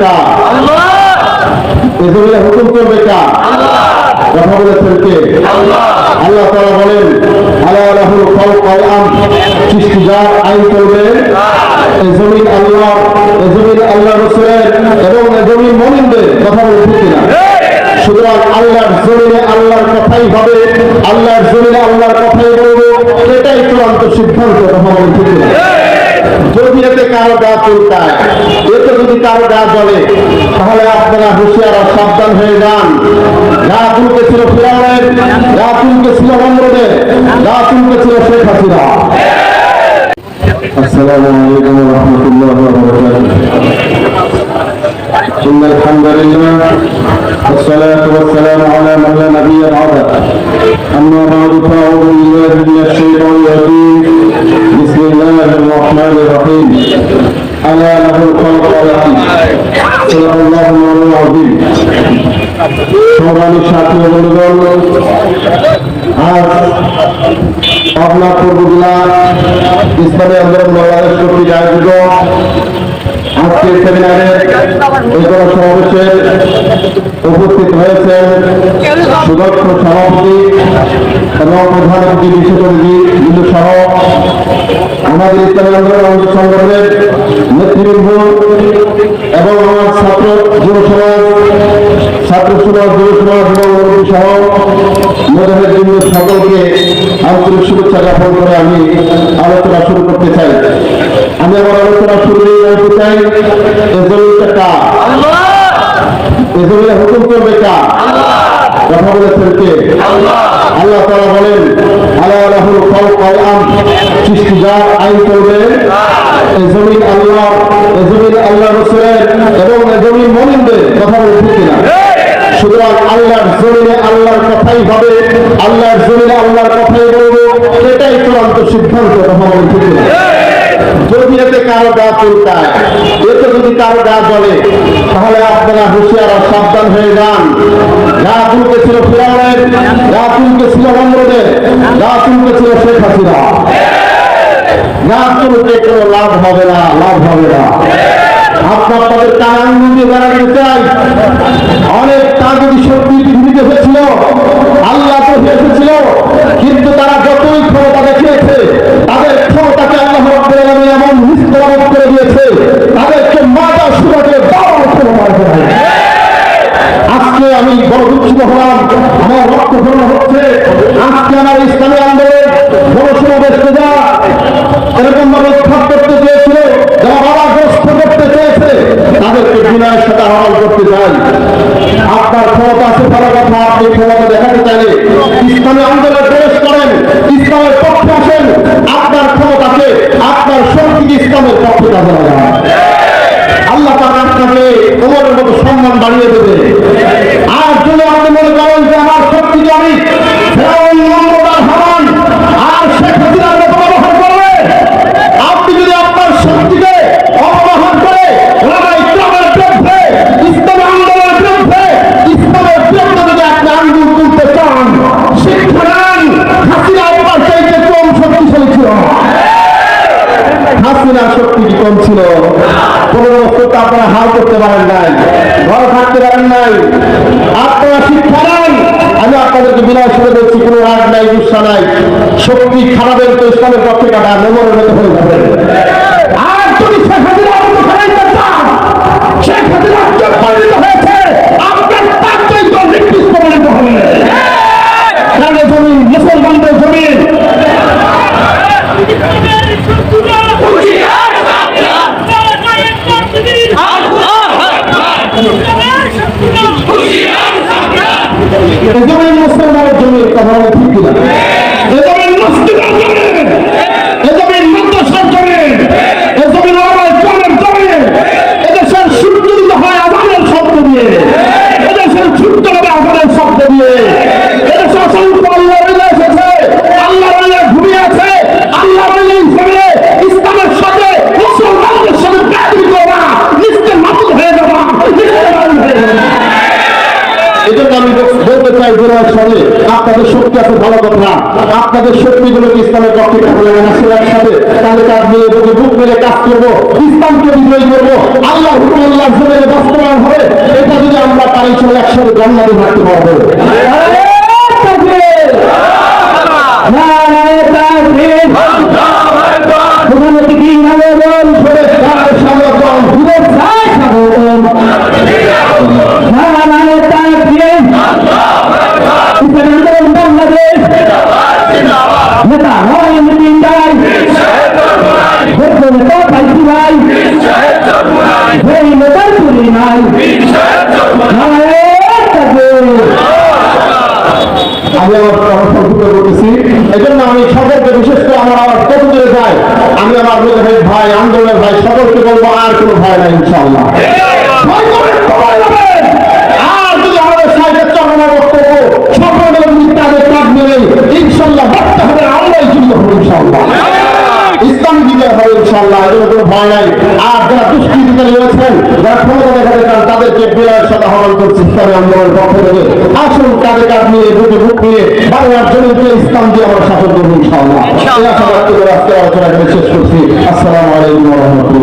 কার হুকুম করবে কার কথা বলেছেন কে আল্লাহ! তারা বলেন আল্লাহ রাহুল ফল সৃষ্টি যার আইন করবে। এ জমিন আল্লাহ এ জমিন আল্লাহ রসুলের এবং এ জমিন কথা কিনা? সুতরাং আল্লাহর জমিনে আল্লাহর কথাই হবে আল্লাহর জমিনে আল্লাহর কথাই বলব। এটাই চূড়ান্ত সিদ্ধান্ত কথা বলে ঠিক যদি এতে কারও গা যদি কারো গা জ্বলে তাহলে আপনারা হুঁশিয়ার আর সাবধান হয়ে যান গা চুলকে ছিল ফিরাউনের গা চুলকে ছিল নম্রদের গা চুলকে ছিল শেখ হাসিনা السلام عليكم ورحمة الله وبركاته إن الحمد لله والصلاة والسلام على من لا نبي بعده أما بعد فأعوذ بالله من الشيطان الرجيم بسم الله الرحمن الرحيم ألا له الخلق والأمر صدق الله مولانا العظيم সংগ্রামী সাথী বন্ধুগণ আজ পাবনা পূর্ব জেলা ইসলামী আন্দোলন বাংলাদেশ কর্তৃক আয়োজিত আজকের সেমিনারে এই সমাবেশে উপস্থিত হয়েছেন সুদক্ষ সভাপতি এবং প্রধান অতিথি বিশেষ অতিথি বিন্দু সহ আমাদের ইসলামী আন্দোলন সংগঠনের নেতৃবৃন্দ এবং আমার ছাত্র যুব সমাজ ছাত্র সমাজ যুব সমাজ এবং সহ মধ্যের জন্য সকলকে আন্তরিক শুভেচ্ছা জ্ঞাপন করে আমি আলোচনা শুরু করতে চাই। আমি আমার আলোচনা শুরু করে বলতে চাই এ জমিটা কার? হুকুম করবে কার? কথা বলেছেন কে? আল্লাহ! তারা বলেন আল্লাহ রাহুল ফল কলাম সৃষ্টি যার আইন করবে জমিন আল্লাহ জমিন আল্লাহ রসুলের এবং জমিন মমিনদের কথা বলে ঠিক কিনা? সুতরাং আল্লাহর জমিনে আল্লাহর কথাই হবে, আল্লাহর জমিনে আল্লাহর কথাই বলব এটাই চূড়ান্ত সিদ্ধান্ত, কথা বলে ঠিক কিনা? যদি এতে কারও গা চুলকায়, এতে যদি কারও গা জ্বলে, তাহলে আপনারা হুঁশিয়ার সাবধান হয়ে যান। গা চুলকে ছিল ফিরাউনের, গা চুলকে ছিল নম্রদের চুলকে ছিল শেখ হাসিনা। গা চুলকে কোনো লাভ হবে না লাভ হবে না। আপনার তাদের দিয়ে জানাতে চাই। অনেক তাগদি শক্তি পৃথিবীতে হয়েছিল আল্লাহ তো এসেছিল কিন্তু তারা যতই ক্ষমতা দেখিয়েছে তাদের ক্ষমতাকে আল্লাহ এমন নিস্তরণ করে দিয়েছে তাদেরকে মাথা দাও করে হয় আজকে আমি বড় দুঃখিত হলাম আমার রক্ত হচ্ছে। আজকে আমার ইসলামী আন্দোলন বড় সমাবেশকে যা এরকম ভাবে উৎখাত করতে চেয়েছিল, যারা বাবা গ্রস্ত করতে চেয়েছে, তাদেরকে বিনয়ের সাথে আহ্বান করতে চাই। আপনার ক্ষমতা আছে ভালো কথা, আপনি ক্ষমতা দেখাতে চাইলে ইসলামী আন্দোলনে প্রবেশ করেন, ইসলামের পক্ষে আসেন, আপনার ক্ষমতাকে, আপনার শক্তিকে ইসলামের পক্ষে কাজে লাগান আল্লাহ তাআলা আপনাকে ওমরের মতো সম্মান বাড়িয়ে দেবে। হাসিনার শক্তি কি কম ছিল? কোন বস্তুতে আপনারা হাল করতে পারেন নাই। ঘর থাকতে পারেন নাই। আপনারা শিক্ষা নাই। আমি আপনাদেরকে বিনয় শুনে বলছি, কোনো রাগ নাই, গুসা নাই। শক্তি খারাপের তো ইসলামের পক্ষে কাটা নোমরের মতো হয়ে যাবে এজমিন মুসলমানের জমি কথা বলে ঠিক কিনা? এজমিন মুসলিমের শক্তি আছে ভালো কথা। আপনাদের শক্তিগুলোকে ইসলামের পক্ষে কামলে আসলে একসাথে। তাহলে কাজ নিয়ে যদি বুক মেরে কাজ করব ইসলামকে বিজয়ী করব আল্লাহ আল্লাহ বাস্তবায়ন হবে। এটা যদি আমরা পারি চলে একসাথে জন্মাদি থাকতে পারব। করতেছি এই জন্য আমি সকলকে বিশেষ করে আমার আবার কত দূরে যাই আমি আমার ভাই, আন্দোলনের ভাই সকলকে বলব আর কোনো ভয় নাই, ইনশাআল্লাহ। বিজয় হবে ইনশাল্লাহ এর কোনো ভয় নাই। আর যারা দুষ্কৃতিকারী রয়েছেন যারা ক্ষমতা দেখাতে চান তাদেরকে বিজয়ের সাথে আহ্বান করছে ইসলামী আন্দোলনের পক্ষ থেকে। আসুন কাঁধে কাঁধ নিয়ে বুকে বুক নিয়ে বাংলার জন্য দিয়ে ইসলাম দিয়ে আমরা শাসন করব ইনশাল্লাহ এই আশা ব্যক্ত আজকে আলোচনা শেষ করছি। আসসালাম